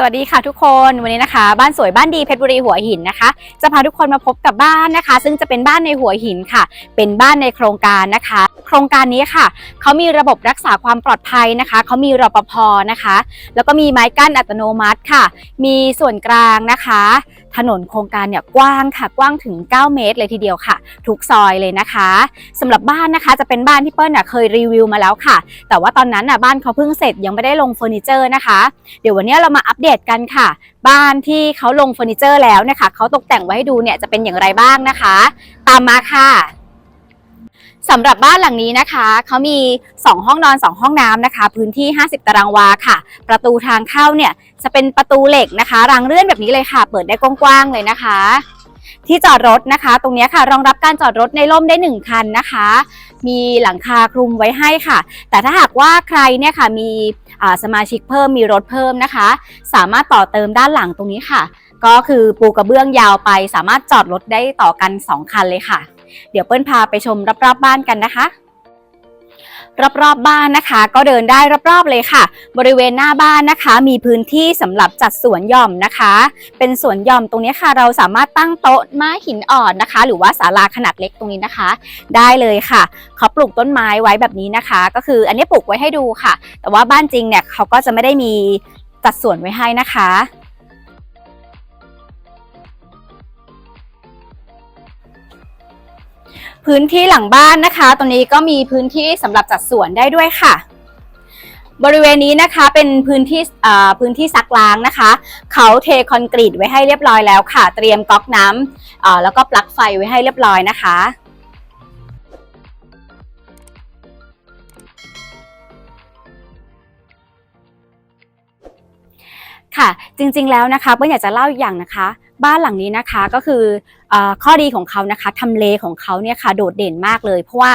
สวัสดีค่ะทุกคนวันนี้นะคะ บ้านสวยบ้านดีเพชรบุรีหัวหินนะคะ จะพาทุกคนมาพบกับบ้านนะคะ ซึ่งจะเป็นบ้านในหัวหินค่ะ เป็นบ้านในโครงการนะคะ โครงการนี้ค่ะเขามีระบบรักษาความปลอดภัยนะคะเขามีรปภนะคะ แล้วก็มีไม้กั้นอัตโนมัติค่ะ มีส่วนกลางนะคะ ถนนโครงการเนี่ยกว้างค่ะกว้างถึง 9 เมตรเลยทีเดียวค่ะ ทุกซอยเลยนะคะสำหรับบ้านนะคะจะเป็นบ้านที่เปิ้ลน่ยเคยรีวิวมาแล้วค่ะ แต่ว่าตอนนั้นน่ะบ้านเขาเพิ่งเสร็จยังไม่ได้ลงเฟอร์นิเจอร์นะคะ เดี๋ยววันนี้เรามาอัปเดตกันค่ะ บ้านที่เขาลงเฟอร์นิเจอร์แล้วเนี่ยค่ะเขาตกแต่งไว้ให้ดูเนี่ยจะเป็นอย่างไรบ้างนะคะ ตามมาค่ะ สำหรับบ้านหลังนี้นะคะเขามี 2 ห้องนอน 2 ห้องน้ำนะคะ พื้นที่ 50 ตารางวาค่ะ ประตูทางเข้าเนี่ยจะเป็นประตูเหล็กนะคะรางเลื่อนแบบนี้เลยค่ะ เปิดได้กว้างๆเลยนะคะ ที่จอดรถนะคะ ตรงนี้ค่ะ รองรับการจอดรถในร่มได้ 1 คันนะคะ มีหลังคาคลุมไว้ให้ค่ะ แต่ถ้าหากว่าใครเนี่ยค่ะมีสมาชิกเพิ่มมีรถเพิ่มนะคะ สามารถต่อเติมด้านหลังตรงนี้ค่ะ ก็คือปูกระเบื้องยาวไป สามารถจอดรถได้ต่อกัน 2 คันเลยค่ะ เดี๋ยวเปิ้ลพาไปชมรอบๆบบ้านกันนะคะ รอบๆบบ้านนะคะ ก็เดินได้รอบๆเลยค่ะ บริเวณหน้าบ้านนะคะ มีพื้นที่สำหรับจัดสวนหย่อมนะคะ เป็นสวนหย่อมตรงนี้ค่ะ เราสามารถตั้งโต๊ะไม้หินอ่อนนะคะ หรือว่าศาลาขนาดเล็กตรงนี้นะคะ ได้เลยค่ะเขาปลูกต้นไม้ไว้แบบนี้นะคะ ก็คืออันนี้ปลูกไว้ให้ดูค่ะ แต่ว่าบ้านจริงเนี่ยเขาก็จะไม่ได้มีจัดสวนไว้ให้นะคะ พื้นที่หลังบ้านนะคะ ตรงนี้ก็มีพื้นที่สำหรับจัดสวนได้ด้วยค่ะ บริเวณนี้นะคะเป็นพื้นที่พื้นที่ซักล้างนะคะ เขาเทคอนกรีตไว้ให้เรียบร้อยแล้วค่ะ เตรียมก๊อกน้ำอ่าแล้วก็ปลั๊กไฟไว้ให้เรียบร้อยนะคะค่ะจริงๆแล้วนะคะเปิ้ลอยากจะเล่าอีกอย่างนะคะ บ้านหลังนี้นะคะก็คืออข้อดีของเขานะคะทำเลของเขาเนี่ยค่ะโดดเด่นมากเลย เพราะว่า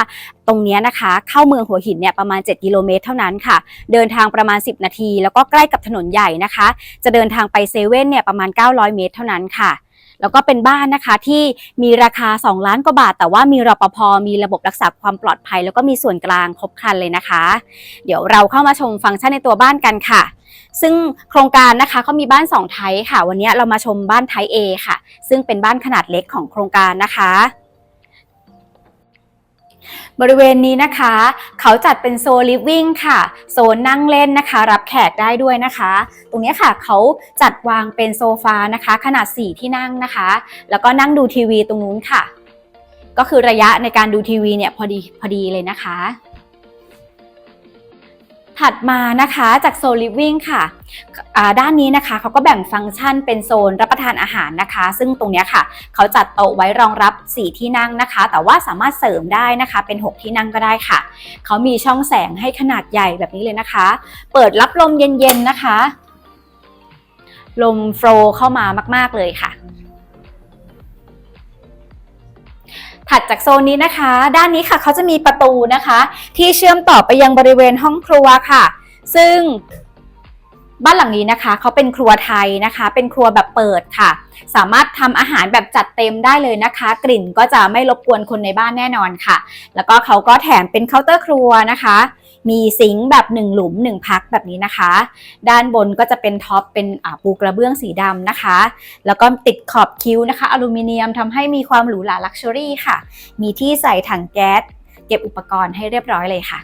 ตรงนี้นะคะ เข้าเมืองหัวหินเนี่ยประมาณ 7 กิโลเมตรเท่านั้นค่ะ เดินทางประมาณ 10 นาที แล้วก็ใกล้กับถนนใหญ่นะคะ จะเดินทางไปเซเว่นเนี่ยประมาณ 900 เมตรเท่านั้นค่ะแล้วก็เป็นบ้านนะคะที่มีราคา 2 ล้านกว่าบาท แต่ว่ามีรปภมีระบบรักษาความปลอดภัย แล้วก็มีส่วนกลางครบครันเลยนะคะ เดี๋ยวเราเข้ามาชมฟังก์ชันในตัวบ้านกันค่ะ ซึ่งโครงการนะคะเขามีบ้าน2ไทยค่ะ วันนี้เรามาชมบ้านไทย A ค่ะ ซึ่งเป็นบ้านขนาดเล็กของโครงการนะคะบริเวณนี้นะคะ เขาจัดเป็นโซนลิฟวิ่งค่ะ โซนนั่งเล่นนะคะ รับแขกได้ด้วยนะคะ ตรงนี้ค่ะเขาจัดวางเป็นโซฟานะคะ ขนาด 4 ที่นั่งนะคะ แล้วก็นั่งดูทีวีตรงนู้นค่ะ ก็คือระยะในการดูทีวีเนี่ยพอดีพอดีเลยนะคะ ถัดมานะคะจากโซนลิฟวิ่งค่ะด้านนี้นะคะเขาก็แบ่งฟังก์ชันเป็นโซนรับประทานอาหารนะคะ ซึ่งตรงนี้ค่ะเขาจัดโต๊ะไว้รองรับ 4 ที่นั่งนะคะ แต่ว่าสามารถเสริมได้นะคะเป็น 6 ที่นั่งก็ได้ค่ะ เขามีช่องแสงให้ขนาดใหญ่แบบนี้เลยนะคะ เปิดรับลมเย็นๆนะคะ ลมโฟล์เข้ามามาก ๆเลยค่ะ ถัดจากโซนนี้นะคะ ด้านนี้ค่ะเขาจะมีประตูนะคะ ที่เชื่อมต่อไปยังบริเวณห้องครัวค่ะ ซึ่งบ้านหลังนี้นะคะเขาเป็นครัวไทยนะคะ เป็นครัวแบบเปิดค่ะ สามารถทำอาหารแบบจัดเต็มได้เลยนะคะ กลิ่นก็จะไม่รบกวนคนในบ้านแน่นอนค่ะ แล้วก็เขาก็แถมเป็นเคาน์เตอร์ครัวนะคะ มีซิงค์แบบ 1 หลุม 1 พักแบบนี้นะคะ ด้านบนก็จะเป็นท็อปเป็นปูกระเบื้องสีดำนะคะ แล้วก็ติดขอบคิ้วนะคะอลูมิเนียมทำให้มีความหรูหราลักชัวรี่ค่ะ มีที่ใส่ถังแก๊ส เก็บอุปกรณ์ให้เรียบร้อยเลยค่ะ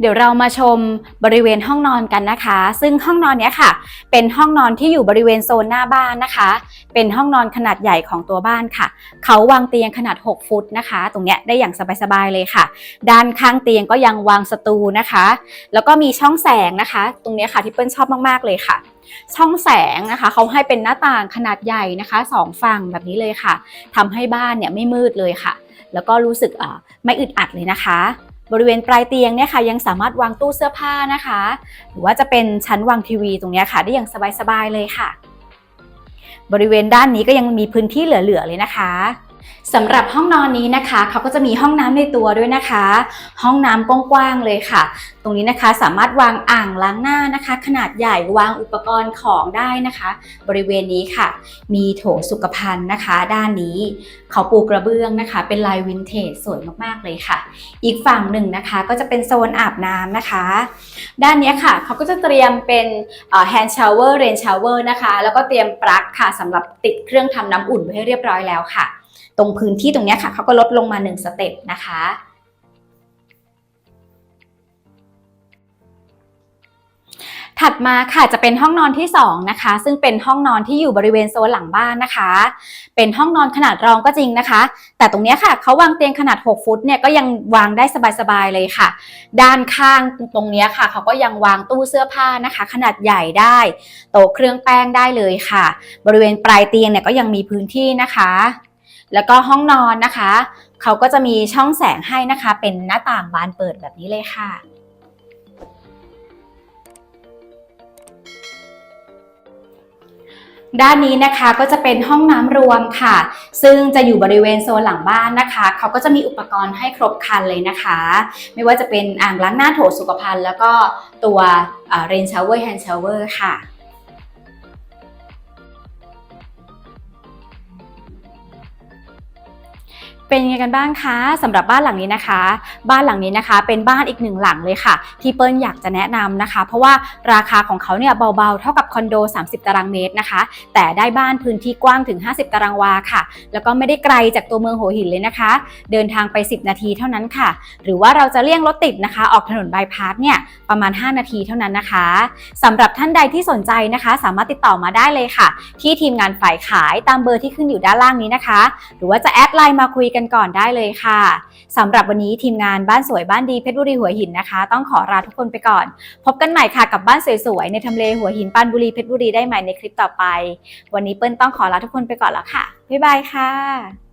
เดี๋ยวเรามาชมบริเวณห้องนอนกันนะคะ ซึ่งห้องนอนเนี้ยค่ะ เป็นห้องนอนที่อยู่บริเวณโซนหน้าบ้านนะคะ เป็นห้องนอนขนาดใหญ่ของตัวบ้านค่ะ เขาวางเตียงขนาด 6 ฟุตนะคะ ตรงเนี้ยได้อย่างสบายๆเลยค่ะ ด้านข้างเตียงก็ยังวางสตูนะคะ แล้วก็มีช่องแสงนะคะ ตรงเนี้ยค่ะที่เปิ้ลชอบมากๆเลยค่ะ ช่องแสงนะคะเขาให้เป็นหน้าต่างขนาดใหญ่นะคะสองฝั่งแบบนี้เลยค่ะทำให้บ้านเนี่ยไม่มืดเลยค่ะ แล้วก็รู้สึกอ่าไม่อึดอัดเลยนะคะบริเวณปลายเตียงเนี่ยค่ะยังสามารถวางตู้เสื้อผ้านะคะ หรือว่าจะเป็นชั้นวางทีวีตรงเนี้ยค่ะได้อย่างสบายๆเลยค่ะ บริเวณด้านนี้ก็ยังมีพื้นที่เหลือๆเลยนะคะ สำหรับห้องนอนนี้นะคะเขาก็จะมีห้องน้ำในตัวด้วยนะคะ ห้องน้ำกว้างๆเลยค่ะ ตรงนี้นะคะสามารถวางอ่างล้างหน้านะคะ ขนาดใหญ่วางอุปกรณ์ของได้นะคะ บริเวณนี้ค่ะ มีโถสุขภัณฑ์นะคะ ด้านนี้เขาปูกระเบื้องนะคะ เป็นลายวินเทจสวยมากๆเลยค่ะ อีกฝั่งหนึ่งนะคะก็จะเป็นโซนอาบน้ำนะคะ ด้านนี้ค่ะเขาก็จะเตรียมเป็นแฮนด์ชาวเวอร์เรนชาวเวอร์นะคะ แล้วก็เตรียมปลั๊กค่ะสำหรับติดเครื่องทำน้ำอุ่นไว้ให้เรียบร้อยแล้วค่ะ ตรงพื้นที่ตรงนี้ค่ะเขาก็ลดลงมา 1 สเต็ปนะคะถัดมาค่ะจะเป็นห้องนอนที่2นะคะ ซึ่งเป็นห้องนอนที่อยู่บริเวณโซนหลังบ้านนะคะ เป็นห้องนอนขนาดรองก็จริงนะคะ แต่ตรงนี้ค่ะเขาวางเตียงขนาด 6 ฟุตเนี่ยก็ยังวางได้สบายๆเลยค่ะ ด้านข้างตรงนี้ค่ะเขาก็ยังวางตู้เสื้อผ้านะคะ ขนาดใหญ่ได้ โต๊ะเครื่องแป้งได้เลยค่ะ บริเวณปลายเตียงเนี่ยก็ยังมีพื้นที่นะคะ แล้วก็ห้องนอนนะคะ เขาก็จะมีช่องแสงให้นะคะ เป็นหน้าต่างบานเปิดแบบนี้เลยค่ะ ด้านนี้นะคะก็จะเป็นห้องน้ำรวมค่ะ ซึ่งจะอยู่บริเวณโซนหลังบ้านนะคะ เขาก็จะมีอุปกรณ์ให้ครบครันเลยนะคะ ไม่ว่าจะเป็นอ่างล้างหน้าโถสุขภัณฑ์ แล้วก็ตัวเรนชาวเวอร์แฮนด์ชาวเวอร์ค่ะ เป็นยังไงกันบ้างคะสำหรับบ้านหลังนี้นะคะ บ้านหลังนี้นะคะ เป็นบ้านอีกหนึ่งหลังเลยค่ะ ที่เปิ้ลอยากจะแนะนำนะคะ เพราะว่าราคาของเขาเนี่ยเบาๆ เท่ากับคอนโด 30 ตารางเมตรนะคะ แต่ได้บ้านพื้นที่กว้างถึง 50 ตารางวาค่ะ แล้วก็ไม่ได้ไกลจากตัวเมืองหัวหินเลยนะคะ เดินทางไป 10 นาทีเท่านั้นค่ะ หรือว่าเราจะเลี่ยงรถติดนะคะ ออกถนนบายพาสเนี่ยประมาณ 5 นาทีเท่านั้นนะคะสำหรับท่านใดที่สนใจนะคะ สามารถติดต่อมาได้เลยค่ะ ที่ทีมงานฝ่ายขายตามเบอร์ที่ขึ้นอยู่ด้านล่างนี้นะคะ หรือว่าจะแอดไลน์มาคุยกันกันก่อนได้เลยค่ะสำหรับวันนี้ทีมงานบ้านสวยบ้านดีเพชรบุรีหัวหินนะคะ ต้องขอลาทุกคนไปก่อน พบกันใหม่ค่ะกับบ้านสวยๆในทำเลหัวหินปานบุรีเพชรบุรีได้ใหม่ในคลิปต่อไป วันนี้เปิ้ลต้องขอลาทุกคนไปก่อนแล้วค่ะบ๊ายบายค่ะ